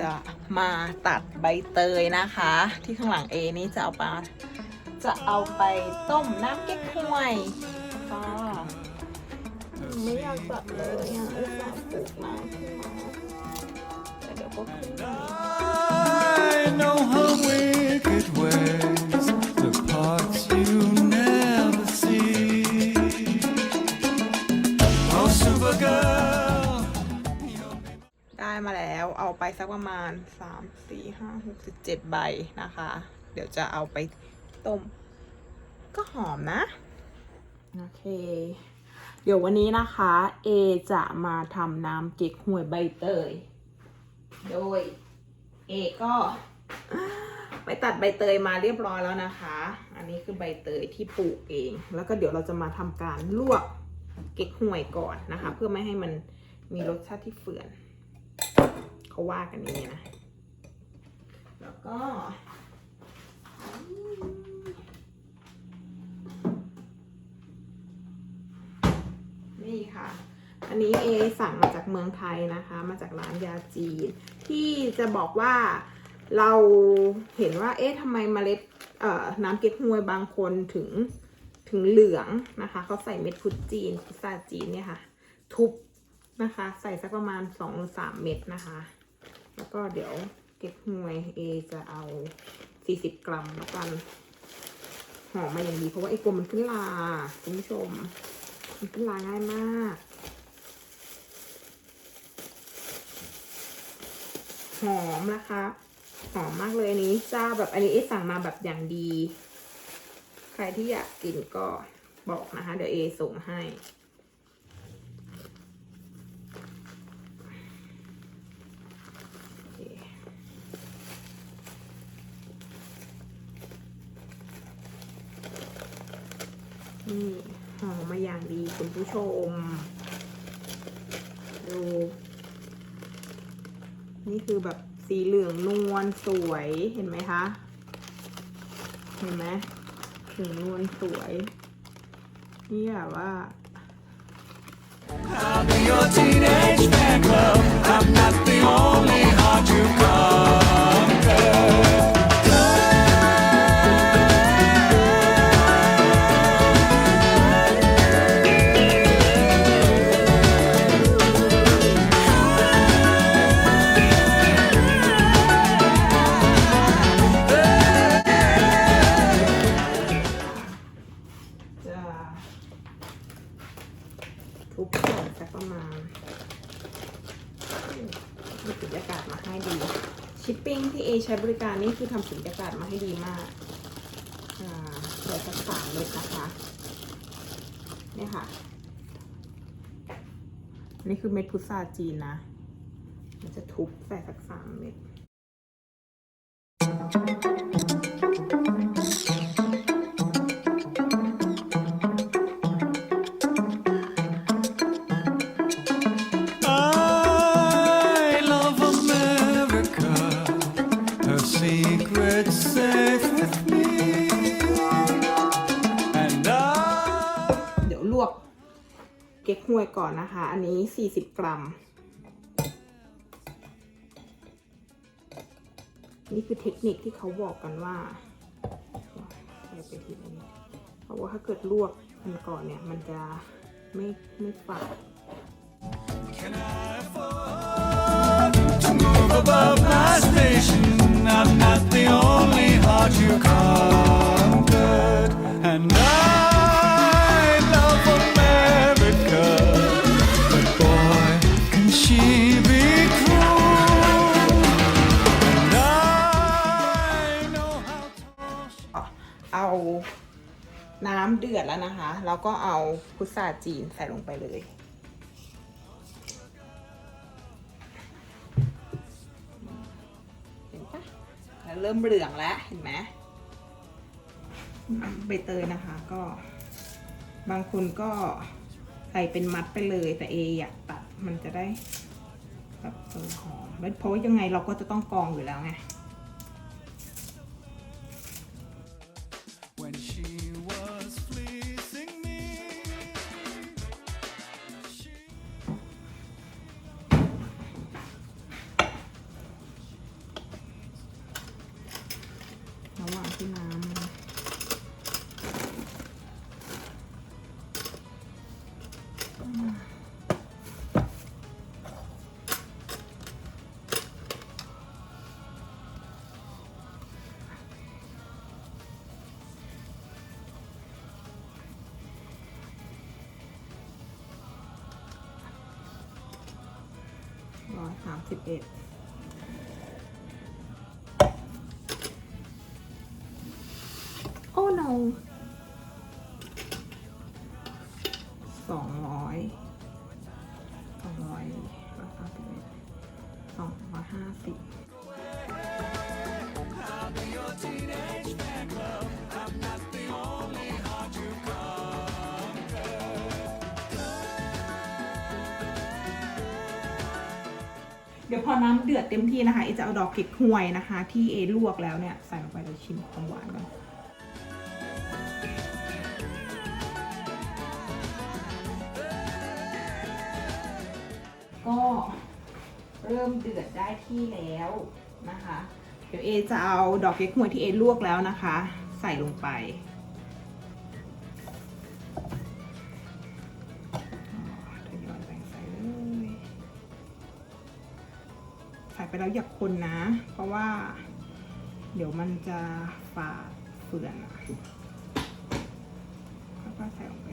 จะมาตัดใบเตยนะคะ ที่ข้างหลังเอนี่จะเอาไปจะเอาไปต้มน้ำเก๊กฮวยค่ะไม่อยากตัดเลยอะอุตส่าห์ปลูกมาขึ้นมาแต่เดี๋ยวก็ขึ้นมา I know her wicked ways, the parts you แล้วเอาไปสักประมาณ3 4 5 6 7ใบนะคะ เดี๋ยวจะเอาไปต้ม ก็หอมนะ โอเค เดี๋ยววันนี้นะคะ เอจะมาทำน้ำเก๊กฮวยใบเตย โดย เอก็ไปตัดใบเตยมาเรียบร้อยแล้วนะคะ อันนี้คือใบเตยที่ปลูกเอง แล้วก็เดี๋ยวเราจะมาทำการลวกเก๊กฮวยก่อนนะคะ เพื่อไม่ให้มันมีรสชาติที่เฟื่อน เขาว่ากันอย่างนี้นะ แล้วก็นี่ค่ะ อันนี้เอสั่งมาจากเมืองไทยนะคะ มาจากร้านยาจีน ที่จะบอกว่าเราเห็นว่า เอ๊ะทำไมเมล็ดน้ำเก๊กฮวยบางคนถึงถึงเหลืองนะคะเขาใส่เม็ดพุทจีนพุทราจีนเนี่ยค่ะ ทุบนะคะ ใส่สักประมาณสองสามเม็ดนะคะ แล้วก็เดี๋ยวเก๊กฮวยเอจะเอา 40 กรัมแล้วกันหอมมาอย่างดีเพราะว่าไอ้กลมมันขึ้นลาคุณผู้ชม มันขึ้นลาง่ายมากหอมนะคะหอมมากเลยอันนี้จ้าแบบอันนี้เอสั่งมาแบบอย่างดี ใครที่อยากกินก็บอกนะคะ เดี๋ยวเอส่งให้ โอเค นี่หอมมาอย่างดีคุณผู้ชม ดู นี่คือแบบสีเหลืองนวลสวยเห็นไหมคะ เห็นไหมเหลืองนวลสวย นี่แบบว่า I'll be your teenage fan club. I'm not the only heart you conquer. มีสุญญากาศมาให้ดี ชิปปิ้งที่เอใช้บริการนี่คือทำสุญญากาศมาให้ดีมากเดี๋ยวสักสามเม็ดนะคะเนี่ยค่ะ นี่คือเม็ดพุทราจีนนะ มันจะทุบใส่สักสามเม็ด I เก๊กฮวยก่อนนะคะ อันนี้ 40 กรัม นี่คือเทคนิคที่เขาบอกกันว่าไปทีนิดเพราะว่าถ้าเกิดลวกมันก่อนเนี่ย มันจะไม่ไม่ฝาด Can I afford to move above my station? I'm not the only น้ำเดือดแล้วนะคะ แล้วก็เอาพุทราจีนใส่ลงไปเลย เห็นปะแล้วเริ่มเหลืองแล้ว เห็นไหมใบเตยนะคะก็บางคนก็ใส่เป็นมัดไปเลยแต่เออยากตัดมันจะได้แบบเออหอมเพราะว่ายังไงเราก็จะต้องกรองอยู่แล้วไง สามสิบเอ็ดโอ้ no สองร้อยสองร้อยร้อยสามสิบเอ็ดสองร้อยห้าสิบ เดี๋ยวพอน้ำเดือดเต็มที่นะคะเอจะเอาดอกเก็กฮวยนะคะ ที่เอลวกแล้วเนี่ยใส่ลงไปเลยชิมความหวานก่อนก็เริ่มเดือดได้ที่แล้วนะคะ เดี๋ยวเอจะเอาดอกเก็กฮวยที่เอลวกแล้วนะคะ ใส่ลงไป ไปแล้วอย่าคนนะ เพราะว่า เดี๋ยวมันจะฝาเฟือนแล้วก็ใส่ลงไป